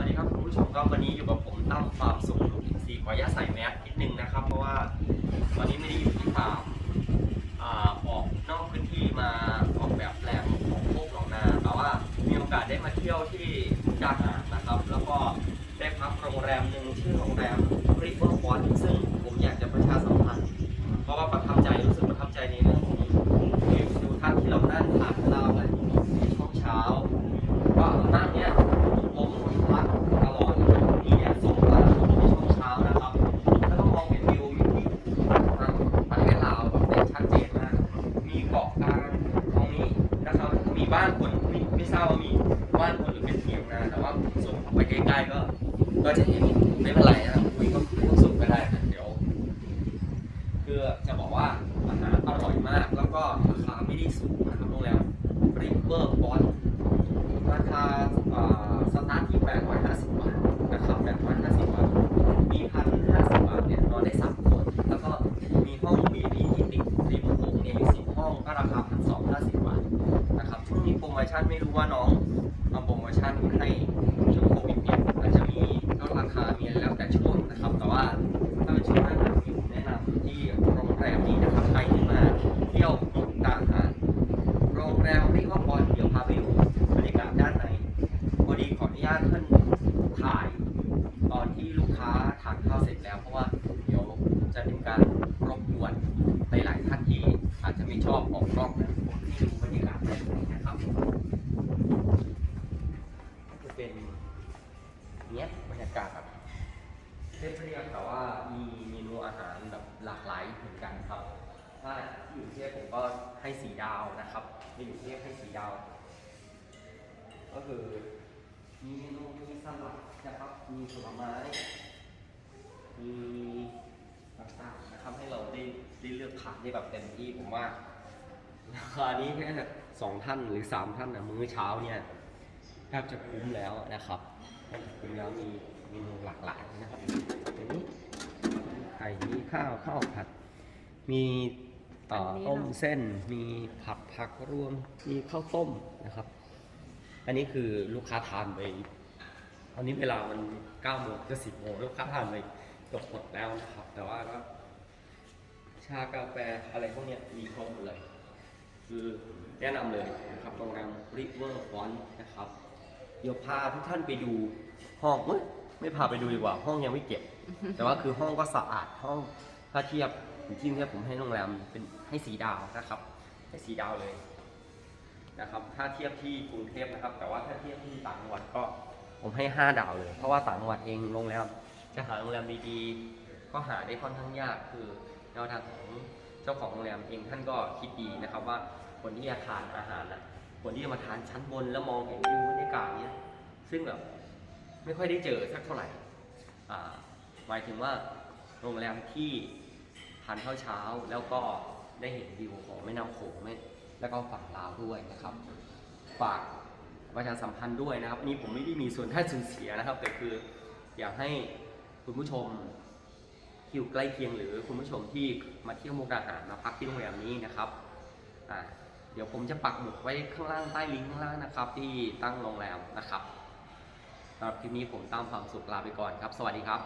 วัสดีครับคุณผู้ชมก็วันนี้อยู่กับผมตั้มฟาร์มสุขลูกอินทรีย์ขออนุญาตใส่แมสนิดนึงนะครับ เพราะว่าตอนนี้ไม่ได้อยู่ที่ฟาร์มอออกนอกพื้นที่มาออกแบบแปลงของโคกหนองนา แต่ว่ามีโอกาสได้มาเที่ยวที่มุกดาหารนะครับ แล้วก็ได้พักโรงแรมหนึ่งชื่อโรงแรมริเวอร์ฟอนซึ่งผมอยากจะประชาสัมพันธ์ เพราะว่าประทับใจรู้สึกประทับใจในเรื่องของวิวทิวทัศน์ที่เรานั่งทานข้าวกันในช่วงเช้า ก็นั่งเนี้ยลมพัดตลอดมีแดดส่องมาในช่วงเช้านะครับ แล้วก็มองเห็นวิวอยู่ที่ทางประเทศลาวแบบได้ชัดเจนมาก มีเกาะกลางตรงนี้นะครับ มีบ้านคนไม่ไม่ ทราบว่ามีบ้านคนหรือเป็นเถียงนาแต่ว่าส่งไปใกล้ๆก็ ก็จะเห็นไม่เป็นไรนะคุยก็คุยก็ส่งก็ได้นะเดี๋ยวคือจะบอกว่าอาหารอร่อยมาก แล้วก็ราคาไม่ได้สูงนะครับโรงแรมริเวอร์บอนราคาเอ่อสตาร์ทที่ 850 บาทนะครับ 850 บาท มี 1,050 บาทเนี่ยนอนได้ 3 คน แล้วก็มีห้อง VIP ที่ติดริมโขงเนี่ยอยู่10ห้องก็ราคา 1,250 บาทนะครับช่วงนี้โปรโมชั่นไม่รู้ว่าน้องเอาโปรโมชั่นให้ช่วงโควิดเนี่ยอาจจะมีลดราคามีแล้วแต่ช่วงนะครับ แต่ว่าถ้าเป็นช่วงหน้าหนาวผมแนะนำที่โรงแรมนี้นะครับใครที่มาเที่ยวมุกดาหารโรงแรมริเวอร์พอยเดี๋ยวพาไปดูบรรยากาศด้านในพอดีขออนุญาตท่านถ่ายตอนที่ลูกค้าทานข้าวเสร็จแล้วเพราะว่าเดี๋ยวจะเป็นการรบกวนในหลายท่านที่อาจจะไม่ชอบออกกล้องนะ กาศแบบเรียบๆแต่ว่ามีเมนูอาหารแบบหลากหลายเหมือนกันครับ ถ้าที่อยู่กรุงเทพผมก็ให้สีดาวนะครับไม่อยู่กรุงเทพให้สีดาว ก็คือมีเมนูมีสลัดนะครับ มีผลไม้มีต่างๆนะครับให้เราได้ได้เลือกทานได้แบบเต็มที่ผมว่าราคานี้แค่สองท่านหรือสามท่านนะมื้อเช้าเนี่ยแทบจะคุ้มแล้วนะครับ จะคุ้มแล้วมีเมนูหลากหลายนะครับอันนี้ไข่มีข้าวข้าวผัด มีเอ่ออันนี้ต้มเส้น มีผัดผักรวม มีข้าวต้มนะครับ อันนี้คือลูกค้าทานไปตอนนี้เวลามัน9โมงจะ10โมงลูกค้าทานไปเกือบหมดแล้วนะครับ แต่ว่าก็ชากาแฟอะไรพวกนี้มีครบหมดเลย คือแนะนำเลยนะครับโรงแรม River Front นะครับ เดี๋ยวพาทุกท่านไปดูห้องเอ้ยไม่พาไปดูดีกว่า ห้องยังไม่เก็บ แต่ว่าคือห้องก็สะอาดห้องถ้าเทียบอยู่ที่ที่ผมให้โรงแรมเป็นให้สีดาวนะครับ ให้สีดาวเลยนะครับถ้าเทียบที่กรุงเทพนะครับ แต่ว่าถ้าเทียบที่ต่างจังหวัดก็ผมให้ 5 ดาวเลย เพราะว่าต่างจังหวัดเองโรงแรมจะหาโรงแรมดีๆก็หาได้ค่อนข้างยากคือแนวทางของเจ้าของโรงแรมเองท่านก็คิดดีนะครับว่าคนที่จะทานอาหารนะคนที่จะมาทานชั้นบนแล้วมองเห็นวิว กาศเนี้ยซึ่งแบบไม่ค่อยได้เจอสักเท่าไหร่อ่าหมายถึงว่าโรงแรมที่ทานข้าวเช้าแล้วก็ได้เห็นวิวของแม่น้ำโขงแม่แล้วก็ฝั่งลาวด้วยนะครับ ฝากประชาสัมพันธ์ด้วยนะครับ อันนี้ผมไม่ได้มีส่วนได้ส่วนเสียนะครับ แต่คืออยากให้คุณผู้ชมที่อยู่ใกล้เคียงหรือคุณผู้ชมที่มาเที่ยวมุกดาหารมาพักที่โรงแรมนี้นะครับอ่า เดี๋ยวผมจะปักหมุดไว้ข้างล่างใต้ลิงก์ข้างล่างนะครับ ที่ตั้งโรงแรมนะครับสำหรับคลิปนี้ผมตั้มความสุขลาไปก่อนครับ สวัสดีครับ